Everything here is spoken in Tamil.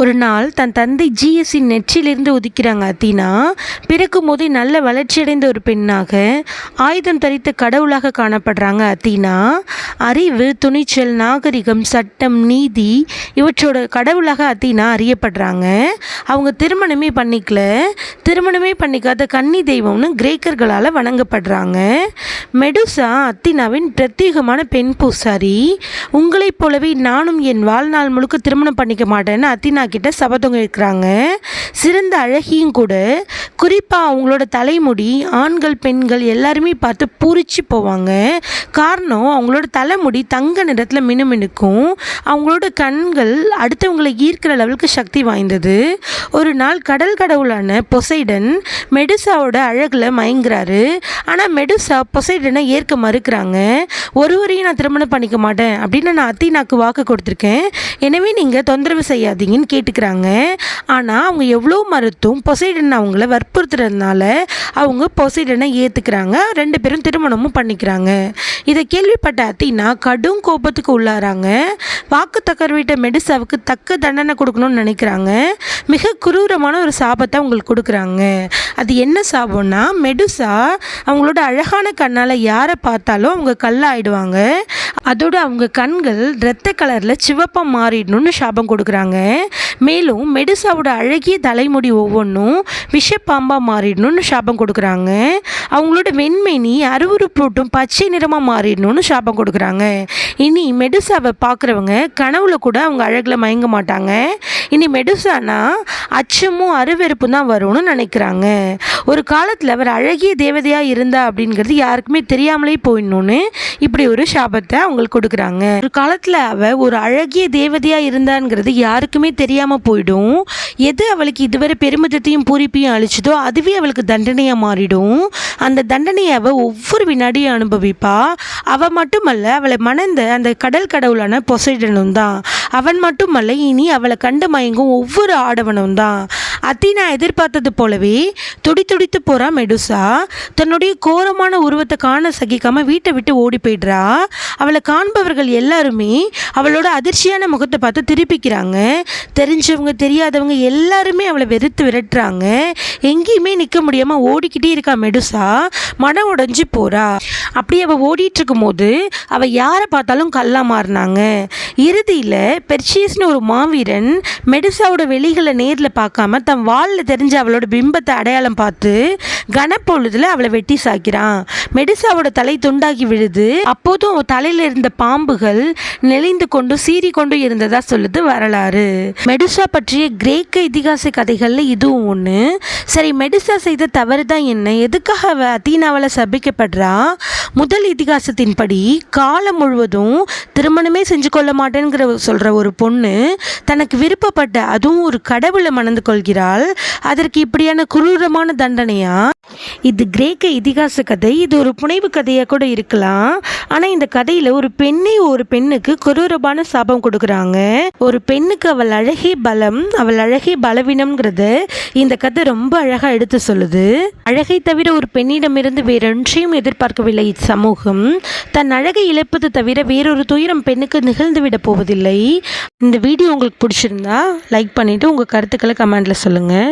ஒரு நாள் தன் தந்தை ஜிஎஸ்ஸின் நெற்றிலிருந்து உதிக்கிறாங்க அத்தீனா. பிறக்கும் போதே நல்ல வளர்ச்சியடைந்த ஒரு பெண்ணாக ஆயுதம் தரித்த கடவுளாக காணப்படுறாங்க அத்தீனா. அறிவு துணிச்சல் நாகரிகம் சட்டம் நீதி இவற்றோட கடவுளாக அத்தீனா அறியப்படுறாங்க. அவங்க திருமணமே பண்ணிக்கல. திருமணமே பண்ணிக்காத கன்னி தெய்வம்னு கிரேக்கர்களால் வணங்கப்படுறாங்க. மெடுசா அத்தினாவின் பிரத்யேகமான பெண் பூசாரி. உங்களைப் போலவே நானும் என் வாழ்நாள் முழுக்க திருமணம் பண்ணிக்க மாட்டேன்னு அத்தினா கிட்ட சபதம் இருக்கிறாங்க சிறந்த அழகியும் கூட. குறிப்பாக அவங்களோட தலைமுடி ஆண்கள் பெண்கள் எல்லாருமே பார்த்து பூரிச்சு போவாங்க. காரணம் அவங்களோட தலைமுடி தங்க நிறத்தில் மினுமினுக்கும். அவங்களோட கண்கள் அடுத்தவங்களை ஈர்க்கிற லெவலுக்கு சக்தி வாய்ந்தது. ஒரு நாள் கடல் கடவுளான பொசைடன் மெடுசாவோட அழகில் மயங்குறாரு. ஆனால் மெடுசா பொசைடனை ஏற்க மறுக்கிறாங்க. ஒருவரையும் நான் திருமணம் பண்ணிக்க மாட்டேன் அப்படின்னு நான் அத்தினாக்கு வாக்கு கொடுத்துருக்கேன். எனவே நீங்கள் தொந்தரவு செய்யாதீங்கன்னு கேட்டுக்கிறாங்க. ஆனால் அவங்க எவ்வளோ மறுத்தும் பொசைடன் அவங்கள வற்புறுத்துறதுனால அவங்க பொசைடனை ஏற்றுக்கிறாங்க ரெண்டு பேரும் திருமணமும் பண்ணிக்கிறாங்க. இதை கேள்விப்பட்ட அத்தினா கடும் கோபத்துக்கு உள்ளாராங்க. வாக்கு தக்கர்விட்ட மெடிசாவுக்கு தக்க தண்டனை கொடுக்கணும்னு நினைக்கிறாங்க. மிக குரூரமான ஒரு சாபத்தை அவங்களுக்கு கொடுக்குறாங்க. அது என்ன சாபம்னா மெடுசா அவங்களோட அழகான கண்ணால் யாரை பார்த்தாலும் அவங்க கல்லாயிடுவாங்க. அதோடு அவங்க கண்கள் இரத்த கலரில் சிவப்பாக மாறிடணும்னு சாபம் கொடுக்குறாங்க. மேலும் மெடுசாவோட அழகிய தலைமுடி ஒவ்வொன்றும் விஷப்பாம்பாக மாறிடணும்னு சாபம் கொடுக்குறாங்க. அவங்களோட வெண்மேனி அறுவறுப்பூட்டும் பச்சை நிறமாக மாறிடணும்னு சாபம் கொடுக்குறாங்க. இனி மெடுசாவை பார்க்குறவங்க கனவுல கூட அவங்க அழகில் மயங்க மாட்டாங்க. இனி மெடுசானா அச்சமும் அருவெறுப்பும் தான் வரும்னு நினைக்கிறாங்க. ஒரு காலத்தில் அவர் அழகிய தேவதையாக இருந்தா அப்படிங்கிறது யாருக்குமே தெரியாமலே போயிடணும்னு இப்படி ஒரு சாபத்தை அவங்களுக்கு கொடுக்குறாங்க. ஒரு காலத்தில் அவள் ஒரு அழகிய தேவதையாக இருந்தாங்கிறது யாருக்குமே தெரியாமல் போயிடும். எது அவளுக்கு இதுவரை பெருமிதத்தையும் பூரிப்பையும் அழிச்சதோ அதுவே அவளுக்கு தண்டனையாக மாறிடும். அந்த தண்டனையை அவள் ஒவ்வொரு வினாடியும் அனுபவிப்பா. அவள் மட்டுமல்ல அவளை மணந்த அந்த கடல் கடவுளான பொசைடனும் தான். அவன் மட்டுமல்ல இனி அவளை கண்டு மயங்கும் ஒவ்வொரு ஆடவனும் தான். அத்தீனா எதிர்பார்த்தது போலவே துடி துடித்து போகிறா மெடுசா. தன்னுடைய கோரமான உருவத்தை காண சகிக்காமல் வீட்டை விட்டு ஓடி போயிடுறா. அவளை காண்பவர்கள் எல்லாருமே அவளோட அதிர்ச்சியான முகத்தை பார்த்து திருப்பிக்கிறாங்க. தெரிஞ்சவங்க தெரியாதவங்க எல்லாருமே அவளை வெறுத்து விரட்டுறாங்க. எங்கேயுமே நிற்க முடியாமல் ஓடிக்கிட்டே இருக்கா மெடுசா. மனம் உடஞ்சி போகிறா அப்படி அவள் ஓடிட்டு இருக்கும்போது அவள் யாரை பார்த்தாலும் கல்லா மாறினாங்க. இறுதியில் பெர்ஷியஸ்னு ஒரு மாவீரன் மெடுசாவோட வெளிகளை நேரில் பார்க்காம தன் வாளில் தெரிஞ்ச அவளோட பிம்பத்தை அடையாளம் பார்த்து கனப்பொழுதுல அவளை வெட்டி சாக்கிறான் மெடிசாவோட தலை துண்டாகி விழுது. அப்போதும் தலையில இருந்த பாம்புகள் நெளிந்து கொண்டு சீறி கொண்டு இருந்ததா சொல்லுது வரலாறு. மெடிசா பற்றிய கிரேக்க இதிகாச கதைகள்ல இதுவும் ஒன்று சரி மெடிசா செய்த தவறு தான் என்ன? எதுக்காக அவ அத்தீனாவால் சபிக்கப்படுறா? முதல் இதிகாசத்தின்படி காலம் முழுவதும் திருமணமே செஞ்சு கொள்ள மாட்டேங்கிற சொல்கிற ஒரு பொண்ணு தனக்கு விருப்பப்பட்ட அதுவும் ஒரு கடவுளை மணந்து கொள்கிறாள். அதற்கு இப்படியான குரூரமான தண்டனையா? இது கிரேக்க இதிகாச கதை. இது ஒரு புனைவு கதையாக கூட இருக்கலாம். ஆனால் இந்த கதையில் ஒரு பெண்ணை ஒரு பெண்ணுக்கு குரூரமான சாபம் கொடுக்குறாங்க. ஒரு பெண்ணுக்கு அவள் அழகே பலம் அவள் அழகே பலவீனம்ங்கிறத இந்த கதை ரொம்ப அழகாக எடுத்து சொல்லுது. அழகை தவிர ஒரு பெண்ணிடமிருந்து வேறொன்றையும் எதிர்பார்க்கவில்லை இச்சமூகம் தன் அழகை இழப்பது தவிர வேறொரு துயரம் பெண்ணுக்கு நிகழ்ந்து விட போவதில்லை. இந்த வீடியோ உங்களுக்கு பிடிச்சிருந்தா லைக் பண்ணிவிட்டு உங்கள் கருத்துக்களை கமெண்டில் சொல்லுங்கள்